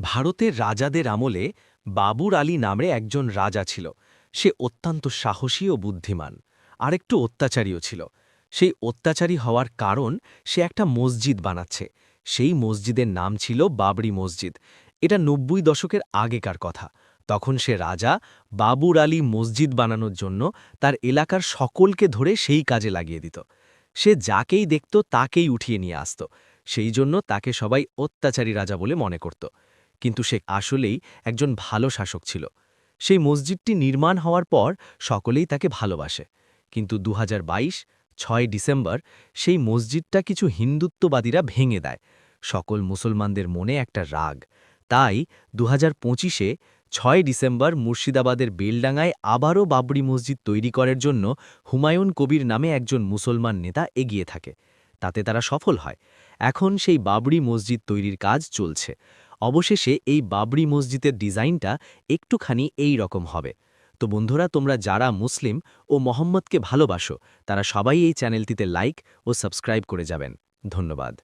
ভারতের রাজাদের আমলে বাবুর আলী নামে একজন রাজা ছিল। সে অত্যন্ত সাহসী ও বুদ্ধিমান। আর একটু অত্যাচারীও ছিল। সেই অত্যাচারী হওয়ার কারণ সে একটা মসজিদ বানাচ্ছে। সেই মসজিদের নাম ছিল বাবরি মসজিদ। এটা নব্বই দশকের আগেকার কথা। তখন সে রাজা বাবুর আলী মসজিদ বানানোর জন্য তার এলাকার সকলকে ধরে সেই কাজে লাগিয়ে দিত। সে যাকেই দেখত তাকেই উঠিয়ে নিয়ে আসত। সেই জন্য তাকে সবাই অত্যাচারী রাজা বলে মনে করত। কিন্তু সে আসলেই একজন ভালো শাসক ছিল। সেই মসজিদটি নির্মাণ হওয়ার পর সকলেই তাকে ভালোবাসে। কিন্তু দু ছয় ডিসেম্বর সেই মসজিদটা কিছু হিন্দুত্ববাদীরা ভেঙে দেয়। সকল মুসলমানদের মনে একটা রাগ। তাই দু হাজার পঁচিশে ছয় ডিসেম্বর মুর্শিদাবাদের বেলডাঙ্গায় আবারও বাবরি মসজিদ তৈরি করার জন্য হুমায়ুন কবির নামে একজন মুসলমান নেতা এগিয়ে থাকে। তাতে তারা সফল হয়। এখন সেই বাবরি মসজিদ তৈরির কাজ চলছে। অবশেষে এই বাবরি মসজিদের ডিজাইনটা একটুখানি এই রকম হবে। তো বন্ধুরা, তোমরা যারা মুসলিম ও মোহাম্মদকে ভালোবাসো, তারা সবাই এই চ্যানেলটিতে লাইক ও সাবস্ক্রাইব করে যাবেন। ধন্যবাদ।